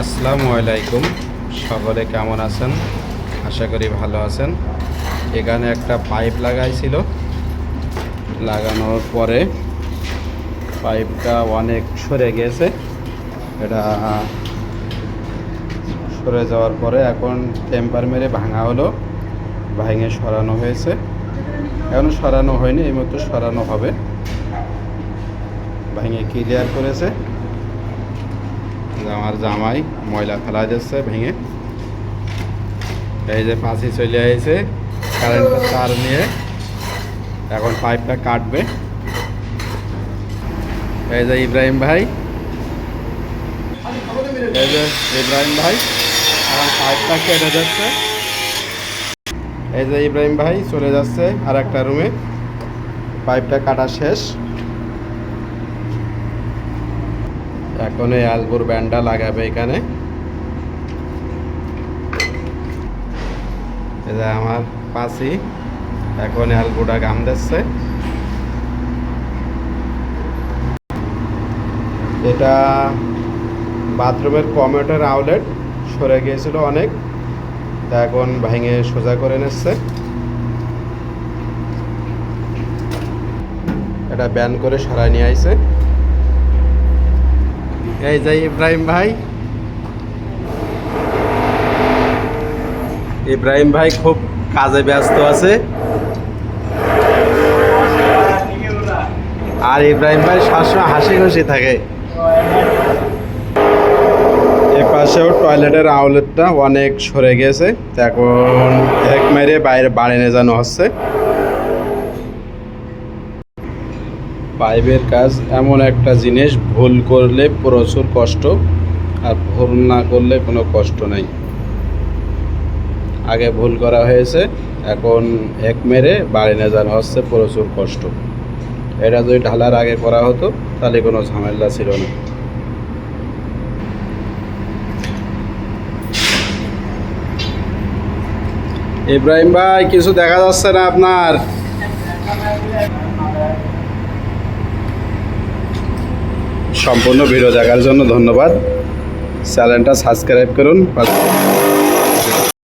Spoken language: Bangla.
আসসালামু আলাইকুম। সকলে কেমন আছেন? আশা করি ভালো আছেন। এখানে একটা পাইপ লাগাইছিল। লাগানোর পরে পাইপটা অনেক সরে গেছে। এটা সরে যাওয়ার পরে এখন টেম্পার মেরে ভাঙা হলো। ভাঙে সরানো হয়েছে। এখন সরানো হয়নি, এই মতো সরানো হবে। ভেঙে ক্লিয়ার করেছে। আমার জামাই ময়লা ফেলা যাচ্ছে ভেঙে। এই যে পাঁচি চলে এসেছে কারেন্টের তার নিয়ে এখন পাইপটা কাটবে। এই যে ইব্রাহিম ভাই। এই যে ইব্রাহিম ভাই, এখন পাইপটা কেটে যাচ্ছে। এই যে ইব্রাহিম ভাই চলে যাচ্ছে আর একটা রুমে পাইপটা কাটা শেষ। এখন এই আলবুর ব্যান্ডটা লাগাবে এখানে। যে আমার পাশি এখন আলবুটা গাম দিচ্ছে। এটা বাথরুমের কমেটের আউলেট, সরে গিয়েছিল অনেক। তা এখন ভেঙে সোজা করে নিচ্ছে। এটা ব্যান করে সরাই নিয়ে আইছে। এই যে ইব্রাহিম ভাই। ইব্রাহিম ভাই খুব কাজে ব্যস্ত আছে। আর ইব্রাহিম ভাই সবসময় হাসি খুশি থাকে। পাশেও টয়লেটের আউলেটটা অনেক সরে গেছে। এখন এক মেরে বাইরে বাড়ি নিয়ে যানো হচ্ছে। পাইপের কাজ, এমন একটা জিনিস, ভুল করলে প্রচুর কষ্ট আর ভুল না করলে কোনো কষ্ট নাই। আগে ভুল করা হয়েছে, এখন এক মেরে বাড়ি নিয়ে যাওয়া হচ্ছে, প্রচুর কষ্ট। এটা যদি ঢালার আগে করা হতো, তাহলে কোনো ঝামেলা ছিল না। ইব্রাহিম ভাই, কিছু দেখা যাচ্ছে না আপনার? সম্পূর্ণ ভিডিও দেখার জন্য ধন্যবাদ। চ্যানেলটা সাবস্ক্রাইব করুন।